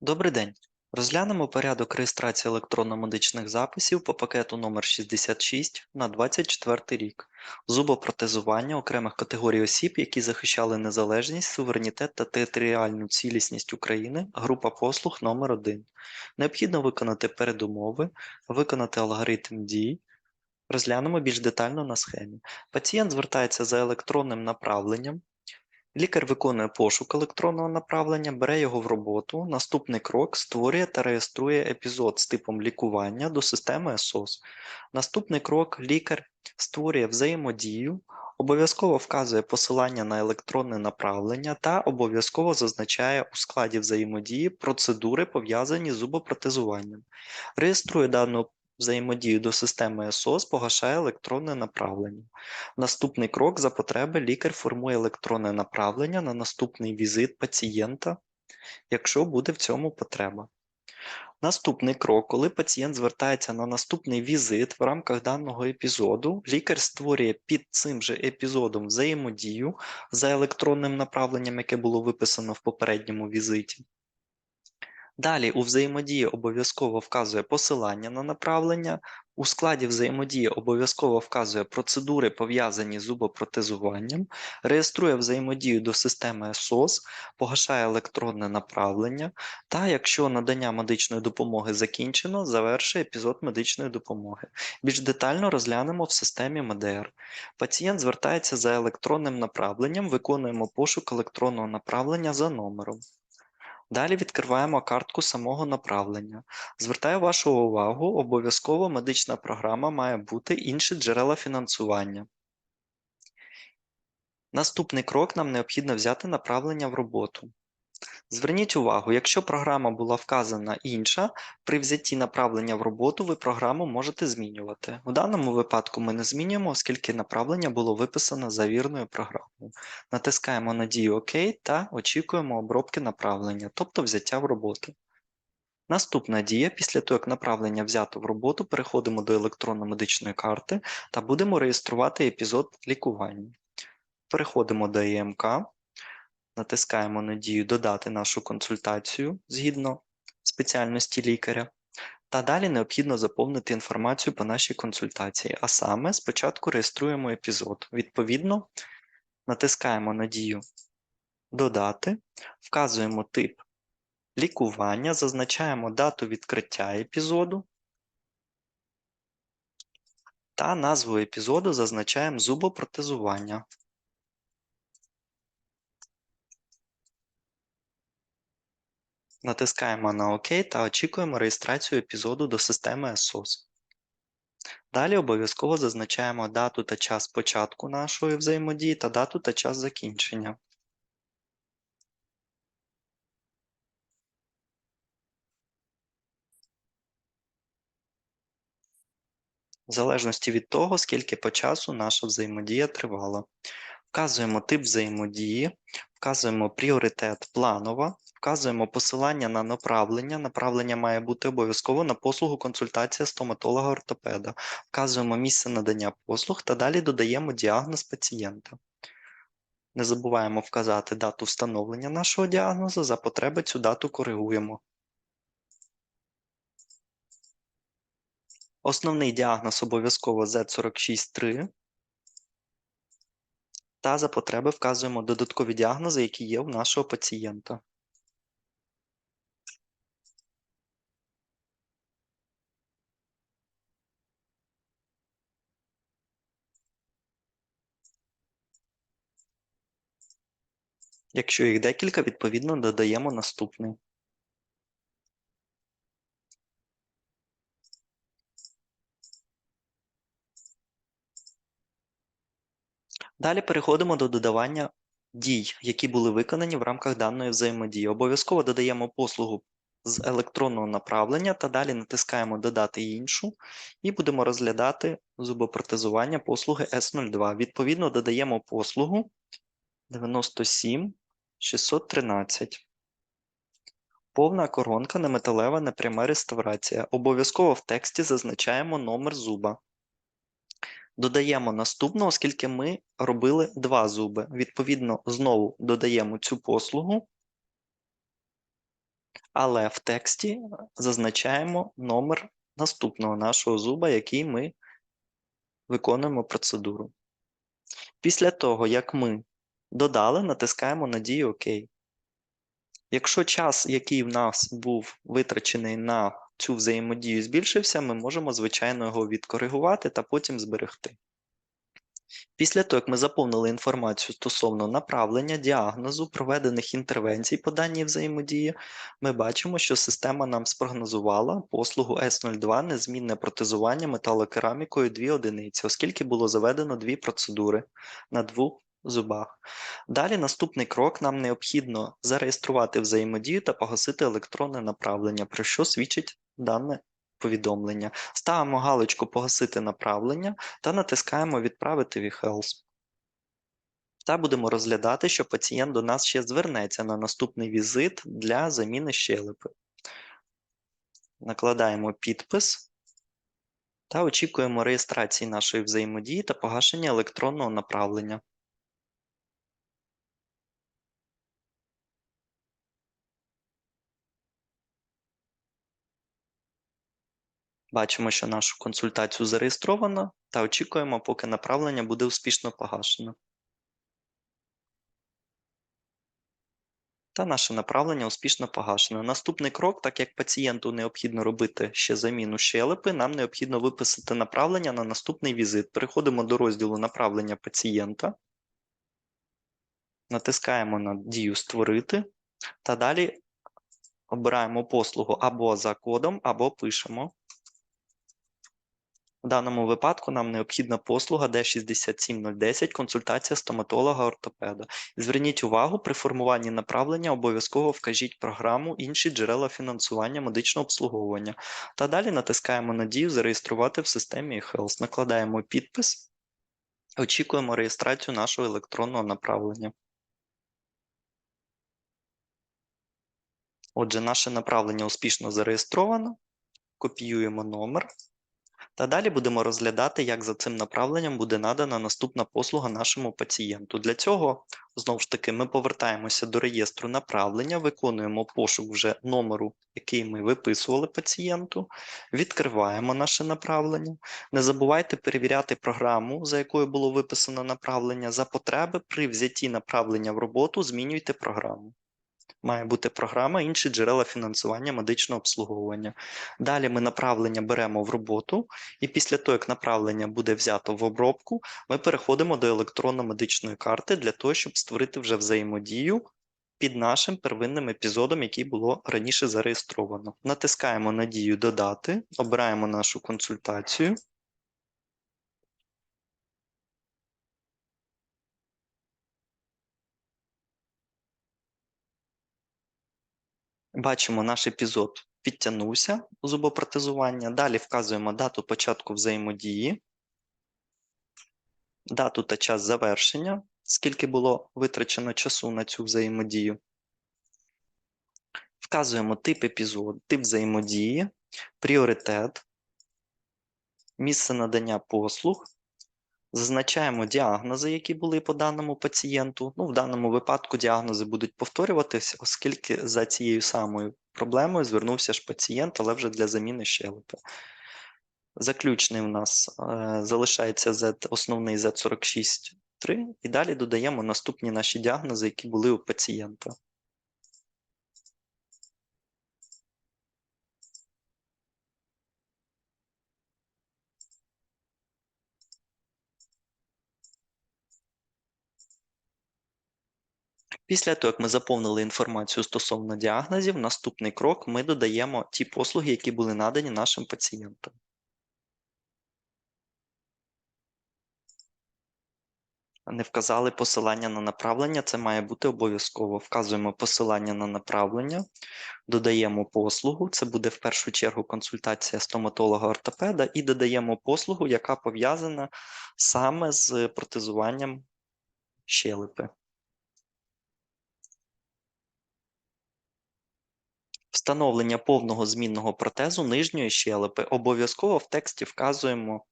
Добрий день. Розглянемо порядок реєстрації електронно-медичних записів по пакету номер 66 на 24 рік. Зубопротезування окремих категорій осіб, які захищали незалежність, суверенітет та територіальну цілісність України, група послуг номер 1 Необхідно виконати передумови, виконати алгоритм дій. Розглянемо більш детально на схемі. Пацієнт звертається за електронним направленням, Лікар виконує пошук електронного направлення, бере його в роботу. Наступний крок створює та реєструє епізод з типом лікування до системи SOS. Наступний крок лікар створює взаємодію, обов'язково вказує посилання на електронне направлення та обов'язково зазначає у складі взаємодії процедури, пов'язані з зубопротезуванням. Реєструє дану взаємодію до системи SOS, погашає електронне направлення. Наступний крок за потреби лікар формує електронне направлення на наступний візит пацієнта, якщо буде в цьому потреба. Наступний крок, коли пацієнт звертається на наступний візит в рамках даного епізоду, лікар створює під цим же епізодом взаємодію за електронним направленням, яке було виписано в попередньому візиті. Далі у взаємодії обов'язково вказує посилання на направлення, у складі взаємодії обов'язково вказує процедури, пов'язані з зубопротезуванням, реєструє взаємодію до системи SOS, погашає електронне направлення та, якщо надання медичної допомоги закінчено, завершує епізод медичної допомоги. Більш детально розглянемо в системі МДР. Пацієнт звертається за електронним направленням, виконуємо пошук електронного направлення за номером. Далі відкриваємо картку самого направлення. Звертаю вашу увагу, обов'язково медична програма має бути інші джерела фінансування. Наступний крок нам необхідно взяти направлення в роботу. Зверніть увагу, якщо програма була вказана інша, при взятті направлення в роботу ви програму можете змінювати. У даному випадку ми не змінюємо, оскільки направлення було виписано за вірною програмою. Натискаємо на дію ОК та очікуємо обробки направлення, тобто взяття в роботу. Наступна дія, після того, як направлення взято в роботу, переходимо до електронно-медичної карти та будемо реєструвати епізод лікування. Переходимо до ЕМК натискаємо на дію Додати нашу консультацію згідно спеціальності лікаря. Та далі необхідно заповнити інформацію по нашій консультації. А саме спочатку реєструємо епізод. Відповідно, натискаємо на дію Додати, вказуємо тип лікування, зазначаємо дату відкриття епізоду та назву епізоду зазначаємо зубопротезування. Натискаємо на ОК та очікуємо реєстрацію епізоду до системи SOS. Далі обов'язково зазначаємо дату та час початку нашої взаємодії та дату та час закінчення. В залежності від того, скільки по часу наша взаємодія тривала. Вказуємо тип взаємодії, вказуємо пріоритет планова, вказуємо посилання на направлення. Направлення має бути обов'язково на послугу консультація стоматолога-ортопеда. Вказуємо місце надання послуг та далі додаємо діагноз пацієнта. Не забуваємо вказати дату встановлення нашого діагнозу, за потреби цю дату коригуємо. Основний діагноз обов'язково Z463. Та за потреби вказуємо додаткові діагнози, які є у нашого пацієнта. Якщо їх декілька, відповідно додаємо наступний. Далі переходимо до додавання дій, які були виконані в рамках даної взаємодії. Обов'язково додаємо послугу з електронного направлення та далі натискаємо Додати іншу і будемо розглядати зубопротезування послуги S02. Відповідно, додаємо послугу 97 613. Повна коронка неметалева непряма реставрація. Обов'язково в тексті зазначаємо номер зуба. Додаємо наступну, оскільки ми робили два зуби. Відповідно, знову додаємо цю послугу, але в тексті зазначаємо номер наступного нашого зуба, який ми виконуємо процедуру. Після того, як ми додали, натискаємо на дію ОК. Якщо час, який в нас був витрачений на цю взаємодію, збільшився, ми можемо, звичайно, його відкоригувати та потім зберегти. Після того, як ми заповнили інформацію стосовно направлення, діагнозу, проведених інтервенцій по даній взаємодії, ми бачимо, що система нам спрогнозувала послугу S02 незмінне протезування металокерамікою 2 одиниці, оскільки було заведено дві процедури на двох зубах. Далі наступний крок нам необхідно зареєструвати взаємодію та погасити електронне направлення, про що свідчить дане повідомлення. Ставимо галочку Погасити направлення та натискаємо Відправити в eHealth. Та будемо розглядати, що пацієнт до нас ще звернеться на наступний візит для заміни щелепи. Накладаємо підпис та очікуємо реєстрації нашої взаємодії та погашення електронного направлення. Бачимо, що нашу консультацію зареєстровано та очікуємо, поки направлення буде успішно погашено. Та наше направлення успішно погашено. Наступний крок, так як пацієнту необхідно робити ще заміну щелепи, нам необхідно виписати направлення на наступний візит. Переходимо до розділу направлення пацієнта, натискаємо на дію Створити та далі обираємо послугу або за кодом, або пишемо. В даному випадку нам необхідна послуга D67010 консультація стоматолога-ортопеда. Зверніть увагу, при формуванні направлення обов'язково вкажіть програму інші джерела фінансування медичного обслуговування. Та далі натискаємо на дію зареєструвати в системі eHealth. Накладаємо підпис, очікуємо реєстрацію нашого електронного направлення. Отже, наше направлення успішно зареєстровано. Копіюємо номер. Та далі будемо розглядати, як за цим направленням буде надана наступна послуга нашому пацієнту. Для цього, знову ж таки, ми повертаємося до реєстру направлення, виконуємо пошук вже номеру, який ми виписували пацієнту, відкриваємо наше направлення. Не забувайте перевіряти програму, за якою було виписано направлення. За потреби при взятті направлення в роботу змінюйте програму має бути програма, інші джерела фінансування медичного обслуговування. Далі ми направлення беремо в роботу, і після того, як направлення буде взято в обробку, ми переходимо до електронно-медичної карти для того, щоб створити вже взаємодію під нашим первинним епізодом, який було раніше зареєстровано. Натискаємо на дію Додати, обираємо нашу консультацію. Бачимо, наш епізод підтягнувся зубопротезування. Далі вказуємо дату початку взаємодії, дату та час завершення, скільки було витрачено часу на цю взаємодію. Вказуємо тип епізоду, тип взаємодії, пріоритет, місце надання послуг. Зазначаємо діагнози, які були по даному пацієнту. Ну, В даному випадку діагнози будуть повторюватися, оскільки за цією самою проблемою звернувся ж пацієнт, але вже для заміни щелепи. Заключний у нас е, залишається Z, основний Z46.3, і далі додаємо наступні наші діагнози, які були у пацієнта. Після того, як ми заповнили інформацію стосовно діагнозів, наступний крок ми додаємо ті послуги, які були надані нашим пацієнтам. Не вказали посилання на направлення, це має бути обов'язково. Вказуємо посилання на направлення, додаємо послугу, це буде в першу чергу консультація стоматолога-ортопеда, і додаємо послугу, яка пов'язана саме з протезуванням щелепи. Встановлення повного змінного протезу нижньої щелепи. Обов'язково в тексті вказуємо,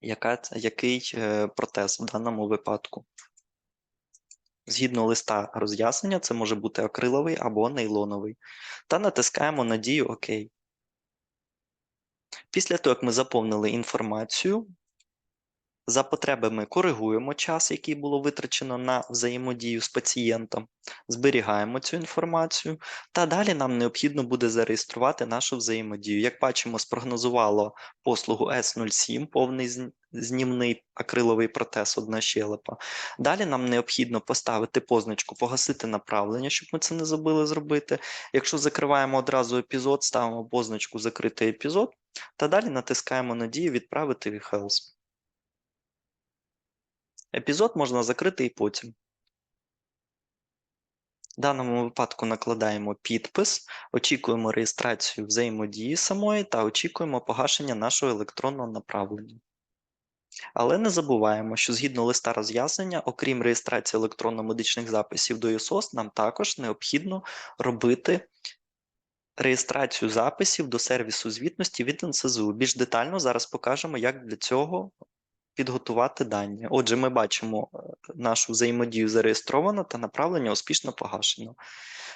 яка, який е, протез в даному випадку. Згідно листа роз'яснення, це може бути акриловий або нейлоновий. Та натискаємо на дію ОК. Після того, як ми заповнили інформацію, за потреби ми коригуємо час, який було витрачено на взаємодію з пацієнтом, зберігаємо цю інформацію, та далі нам необхідно буде зареєструвати нашу взаємодію. Як бачимо, спрогнозувало послугу S07, повний знімний акриловий протез одна щелепа. Далі нам необхідно поставити позначку погасити направлення, щоб ми це не забули зробити. Якщо закриваємо одразу епізод, ставимо позначку закритий епізод, та далі натискаємо на дію відправити в eHealth. Епізод можна закрити і потім. В даному випадку накладаємо підпис, очікуємо реєстрацію взаємодії самої та очікуємо погашення нашого електронного направлення. Але не забуваємо, що згідно листа роз'яснення, окрім реєстрації електронно-медичних записів до ЄСОС, нам також необхідно робити реєстрацію записів до сервісу звітності від НСЗУ. Більш детально зараз покажемо, як для цього підготувати дані. Отже, ми бачимо е, нашу взаємодію зареєстровано та направлення успішно погашено.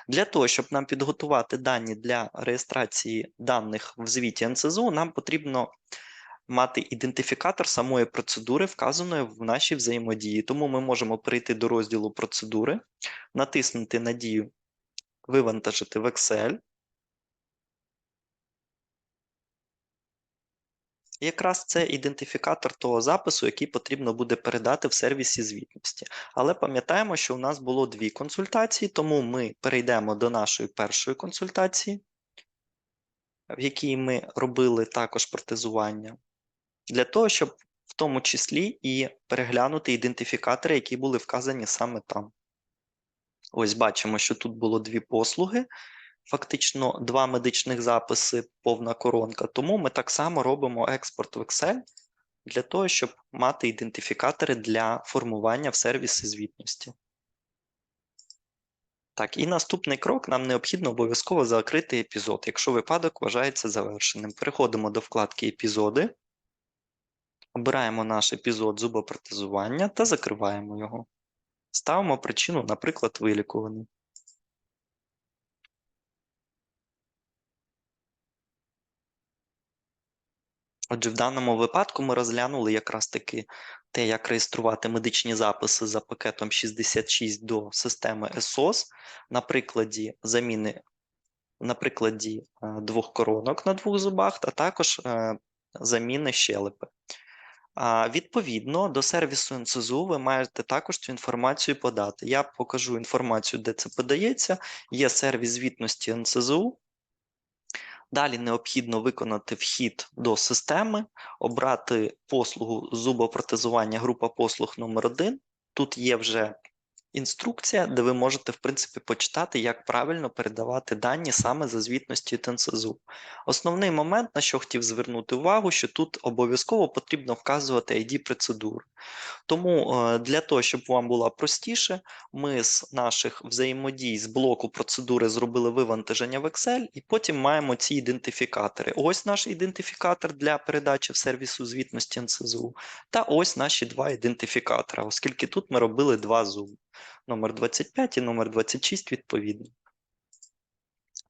Для того, щоб нам підготувати дані для реєстрації даних в звіті НСЗУ, нам потрібно мати ідентифікатор самої процедури, вказаної в нашій взаємодії. Тому ми можемо перейти до розділу процедури, натиснути на дію Вивантажити в Excel. Якраз це ідентифікатор того запису, який потрібно буде передати в сервісі звітності. Але пам'ятаємо, що у нас було дві консультації, тому ми перейдемо до нашої першої консультації, в якій ми робили також протезування, для того, щоб в тому числі і переглянути ідентифікатори, які були вказані саме там. Ось бачимо, що тут було дві послуги. Фактично два медичних записи, повна коронка. Тому ми так само робимо експорт в Excel для того, щоб мати ідентифікатори для формування в сервісі звітності. Так, і наступний крок нам необхідно обов'язково закрити епізод, якщо випадок вважається завершеним. Переходимо до вкладки Епізоди, обираємо наш епізод зубопротезування та закриваємо його. Ставимо причину, наприклад, вилікуваний. Отже, в даному випадку ми розглянули якраз таки те, як реєструвати медичні записи за пакетом 66 до системи SOS на прикладі заміни, на прикладі е, двох коронок на двох зубах, а також е, заміни щелепи. Відповідно, до сервісу НСЗУ ви маєте також цю інформацію подати. Я покажу інформацію, де це подається. Є сервіс звітності НСЗУ. Далі необхідно виконати вхід до системи, обрати послугу зубопротезування група послуг номер 1 Тут є вже інструкція, де ви можете, в принципі, почитати, як правильно передавати дані саме за звітності ТНСЗУ. Основний момент, на що хотів звернути увагу, що тут обов'язково потрібно вказувати ID процедур. Тому е, для того, щоб вам було простіше, ми з наших взаємодій з блоку процедури зробили вивантаження в Excel, і потім маємо ці ідентифікатори. Ось наш ідентифікатор для передачі в сервісу звітності НСЗУ, та ось наші два ідентифікатора, оскільки тут ми робили два зуби. Номер 25 і номер 26 відповідно.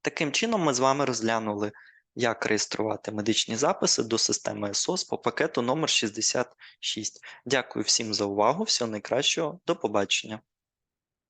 Таким чином, ми з вами розглянули, як реєструвати медичні записи до системи СОС по пакету номер 66. Дякую всім за увагу. Всього найкращого. До побачення.